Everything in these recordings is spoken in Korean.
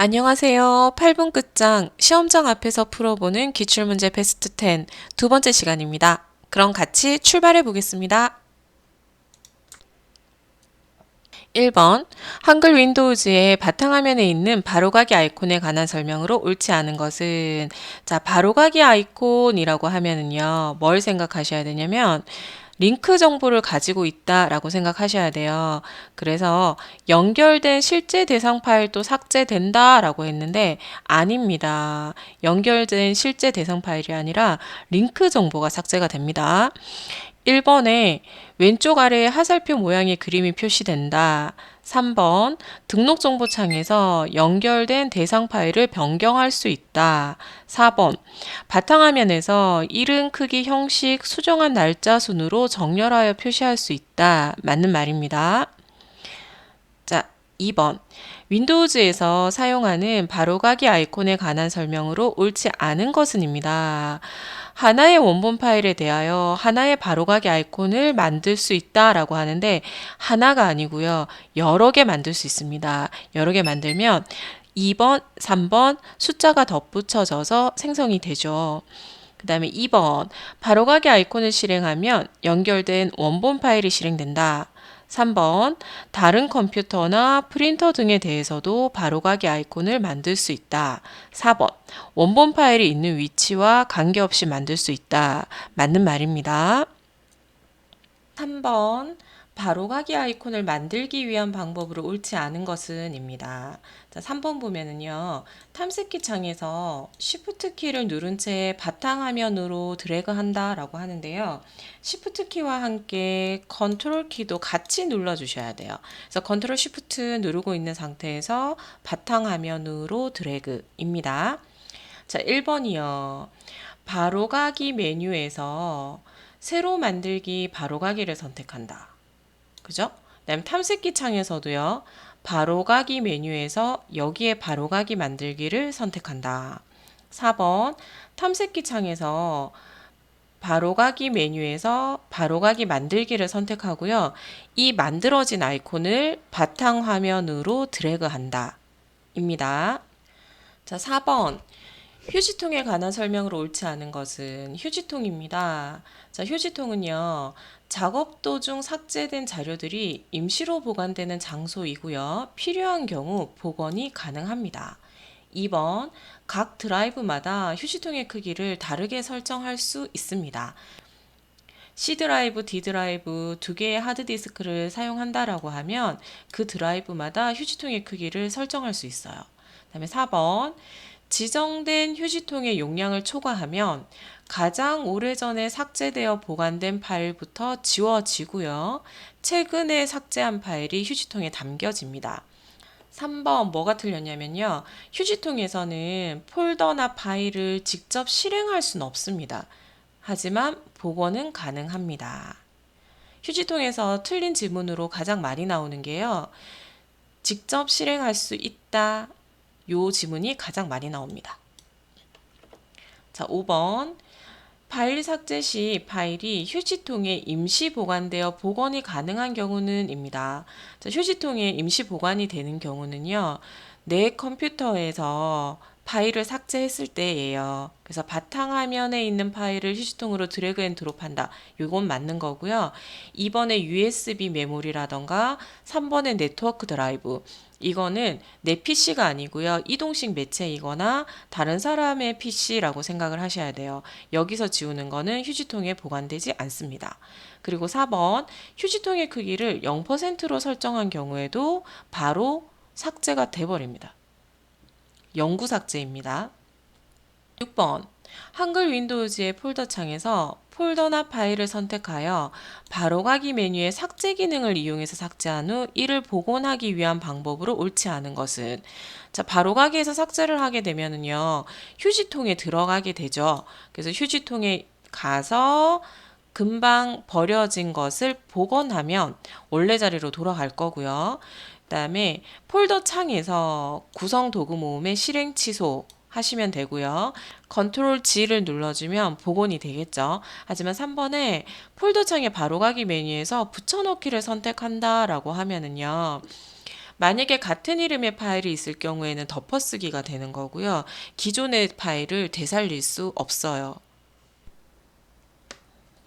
안녕하세요. 8분 끝장 시험장 앞에서 풀어보는 기출문제 베스트 10 두 번째 시간입니다. 그럼 같이 출발해 보겠습니다. 1번 한글 윈도우즈의 바탕화면에 있는 바로가기 아이콘에 관한 설명으로 옳지 않은 것은 자 바로가기 아이콘이라고 하면은요 뭘 생각하셔야 되냐면 링크 정보를 가지고 있다라고 생각하셔야 돼요. 그래서 연결된 실제 대상 파일도 삭제된다라고 했는데 아닙니다. 연결된 실제 대상 파일이 아니라 링크 정보가 삭제가 됩니다. 1번에 왼쪽 아래에 하살표 모양의 그림이 표시된다. 3번 등록정보창에서 연결된 대상 파일을 변경할 수 있다. 4번 바탕화면에서 이름, 크기, 형식, 수정한 날짜 순으로 정렬하여 표시할 수 있다. 맞는 말입니다. 자, 2번 윈도우즈에서 사용하는 바로가기 아이콘에 관한 설명으로 옳지 않은 것은입니다. 하나의 원본 파일에 대하여 하나의 바로가기 아이콘을 만들 수 있다라고 하는데 하나가 아니고요. 여러 개 만들 수 있습니다. 여러 개 만들면 2번, 3번 숫자가 덧붙여져서 생성이 되죠. 그 다음에 2번 바로가기 아이콘을 실행하면 연결된 원본 파일이 실행된다. 3번 다른 컴퓨터나 프린터 등에 대해서도 바로가기 아이콘을 만들 수 있다. 4번 원본 파일이 있는 위치와 관계없이 만들 수 있다. 맞는 말입니다. 3번 바로 가기 아이콘을 만들기 위한 방법으로 옳지 않은 것은 입니다. 자, 3번 보면은요. 탐색기 창에서 Shift 키를 누른 채 바탕 화면으로 드래그 한다라고 하는데요. Shift 키와 함께 컨트롤 키도 같이 눌러 주셔야 돼요. 그래서 컨트롤 Shift 누르고 있는 상태에서 바탕 화면으로 드래그입니다. 자, 1번이요. 바로가기 메뉴에서 새로 만들기 바로가기를 선택한다. 그죠? 그다음 탐색기 창에서도요. 바로가기 메뉴에서 여기에 바로가기 만들기를 선택한다. 4번 탐색기 창에서 바로가기 메뉴에서 바로가기 만들기를 선택하고요. 이 만들어진 아이콘을 바탕화면으로 드래그한다. 입니다. 자, 4번 휴지통에 관한 설명으로 옳지 않은 것은 휴지통입니다. 자, 휴지통은요. 작업 도중 삭제된 자료들이 임시로 보관되는 장소이고요. 필요한 경우 복원이 가능합니다. 2번 각 드라이브마다 휴지통의 크기를 다르게 설정할 수 있습니다. C 드라이브, D 드라이브 두 개의 하드디스크를 사용한다라고 하면 그 드라이브마다 휴지통의 크기를 설정할 수 있어요. 그다음에 4번 지정된 휴지통의 용량을 초과하면 가장 오래전에 삭제되어 보관된 파일부터 지워지고요. 최근에 삭제한 파일이 휴지통에 담겨집니다. 3번 뭐가 틀렸냐면요. 휴지통에서는 폴더나 파일을 직접 실행할 수는 없습니다. 하지만 복원은 가능합니다. 휴지통에서 틀린 지문으로 가장 많이 나오는 게요. 직접 실행할 수 있다. 요 지문이 가장 많이 나옵니다. 자, 5번. 파일 삭제 시 파일이 휴지통에 임시 보관되어 복원이 가능한 경우는입니다. 자, 휴지통에 임시 보관이 되는 경우는요. 내 컴퓨터에서 파일을 삭제했을 때예요. 그래서 바탕화면에 있는 파일을 휴지통으로 드래그 앤 드롭한다. 이건 맞는 거고요. 2번에 USB 메모리라던가 3번에 네트워크 드라이브. 이거는 내 PC가 아니고요. 이동식 매체이거나 다른 사람의 PC라고 생각을 하셔야 돼요. 여기서 지우는 거는 휴지통에 보관되지 않습니다. 그리고 4번 휴지통의 크기를 0%로 설정한 경우에도 바로 삭제가 돼버립니다. 영구 삭제입니다. 6번 한글 윈도우즈의 폴더 창에서 폴더나 파일을 선택하여 바로가기 메뉴의 삭제 기능을 이용해서 삭제한 후 이를 복원하기 위한 방법으로 옳지 않은 것은 자 바로가기에서 삭제를 하게 되면은요 휴지통에 들어가게 되죠. 그래서 휴지통에 가서 금방 버려진 것을 복원하면 원래 자리로 돌아갈 거고요. 그다음에 폴더 창에서 구성 도구 모음의 실행 취소 하시면 되고요. 컨트롤 G를 눌러주면 복원이 되겠죠. 하지만 3번에 폴더 창의 바로가기 메뉴에서 붙여넣기를 선택한다라고 하면은요. 만약에 같은 이름의 파일이 있을 경우에는 덮어쓰기가 되는 거고요. 기존의 파일을 되살릴 수 없어요.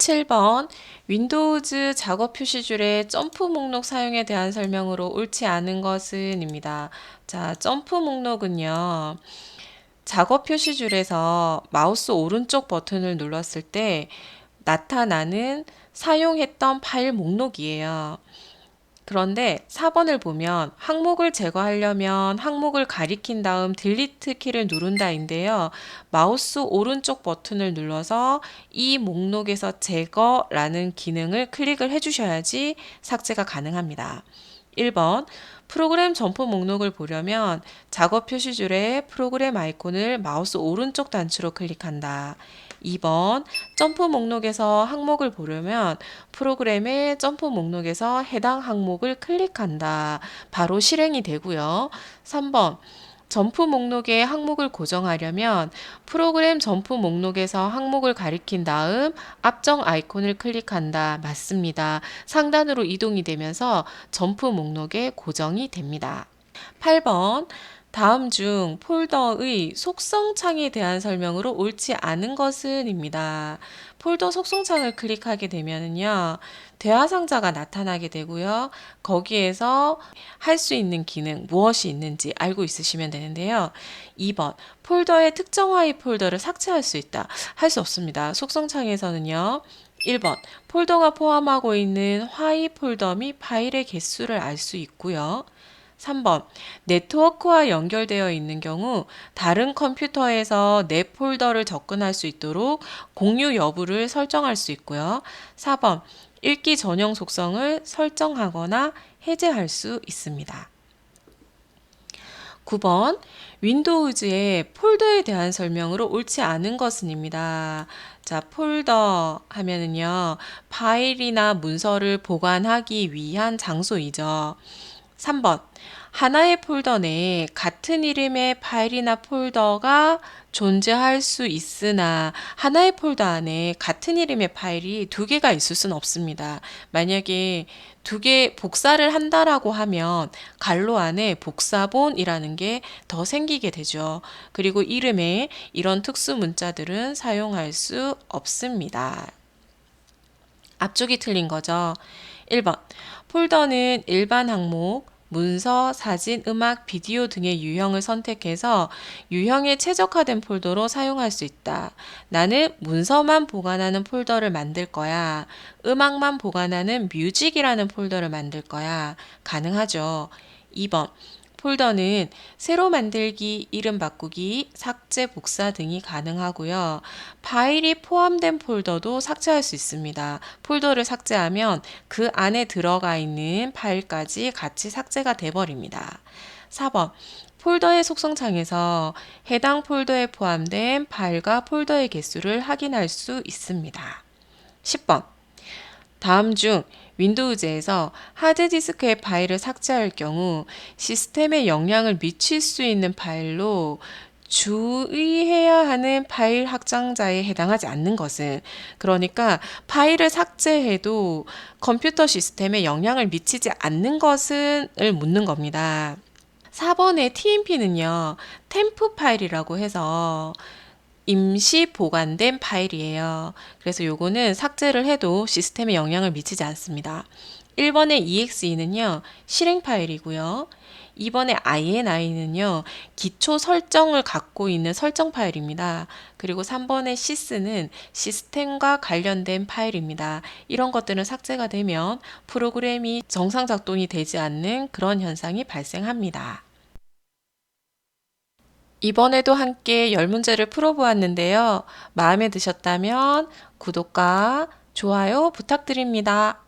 7번 윈도우즈 작업 표시줄의 점프 목록 사용에 대한 설명으로 옳지 않은 것은입니다. 자, 점프 목록은요. 작업 표시줄에서 마우스 오른쪽 버튼을 눌렀을 때 나타나는 사용했던 파일 목록이에요. 그런데 4번을 보면 항목을 제거하려면 항목을 가리킨 다음 딜리트 키를 누른다인데요. 마우스 오른쪽 버튼을 눌러서 이 목록에서 제거라는 기능을 클릭을 해주셔야지 삭제가 가능합니다. 1번 프로그램 점포 목록을 보려면 작업 표시줄에 프로그램 아이콘을 마우스 오른쪽 단추로 클릭한다. 2번 점프 목록에서 항목을 보려면 프로그램의 점프 목록에서 해당 항목을 클릭한다. 바로 실행이 되고요. 3번 점프 목록에 항목을 고정하려면 프로그램 점프 목록에서 항목을 가리킨 다음 앞정 아이콘을 클릭한다. 맞습니다. 상단으로 이동이 되면서 점프 목록에 고정이 됩니다. 8번 다음 중 폴더의 속성창에 대한 설명으로 옳지 않은 것은입니다. 폴더 속성창을 클릭하게 되면은요, 대화 상자가 나타나게 되고요. 거기에서 할 수 있는 기능 무엇이 있는지 알고 있으시면 되는데요. 2번 폴더의 특정화의 폴더를 삭제할 수 있다. 할 수 없습니다. 속성창에서는요. 1번 폴더가 포함하고 있는 화이 폴더 및 파일의 개수를 알 수 있고요. 3번 네트워크와 연결되어 있는 경우 다른 컴퓨터에서 내 폴더를 접근할 수 있도록 공유 여부를 설정할 수 있고요. 4번 읽기 전용 속성을 설정하거나 해제할 수 있습니다. 9번 윈도우즈의 폴더에 대한 설명으로 옳지 않은 것은입니다. 자, 폴더 하면은요, 파일이나 문서를 보관하기 위한 장소이죠. 3번. 하나의 폴더 내에 같은 이름의 파일이나 폴더가 존재할 수 있으나 하나의 폴더 안에 같은 이름의 파일이 두 개가 있을 수는 없습니다. 만약에 두 개 복사를 한다라고 하면 갈로 안에 복사본이라는 게 더 생기게 되죠. 그리고 이름에 이런 특수 문자들은 사용할 수 없습니다. 앞쪽이 틀린 거죠. 1번. 폴더는 일반 항목, 문서, 사진, 음악, 비디오 등의 유형을 선택해서 유형에 최적화된 폴더로 사용할 수 있다. 나는 문서만 보관하는 폴더를 만들 거야. 음악만 보관하는 뮤직이라는 폴더를 만들 거야. 가능하죠. 2번. 폴더는 새로 만들기, 이름 바꾸기, 삭제, 복사 등이 가능하고요. 파일이 포함된 폴더도 삭제할 수 있습니다. 폴더를 삭제하면 그 안에 들어가 있는 파일까지 같이 삭제가 돼버립니다. 4번. 폴더의 속성창에서 해당 폴더에 포함된 파일과 폴더의 개수를 확인할 수 있습니다. 10번. 다음 중 윈도우즈에서 하드디스크의 파일을 삭제할 경우 시스템에 영향을 미칠 수 있는 파일로 주의해야 하는 파일 확장자에 해당하지 않는 것은 그러니까 파일을 삭제해도 컴퓨터 시스템에 영향을 미치지 않는 것은을 묻는 겁니다. 4번의 TMP는요, 템프 파일이라고 해서 임시 보관된 파일이에요. 그래서 요거는 삭제를 해도 시스템에 영향을 미치지 않습니다. 1번의 EXE는요, 실행 파일이고요. 2번의 INI는요, 기초 설정을 갖고 있는 설정 파일입니다. 그리고 3번의 SYS는 시스템과 관련된 파일입니다. 이런 것들은 삭제가 되면 프로그램이 정상 작동이 되지 않는 그런 현상이 발생합니다. 이번에도 함께 열 문제를 풀어보았는데요. 마음에 드셨다면 구독과 좋아요 부탁드립니다.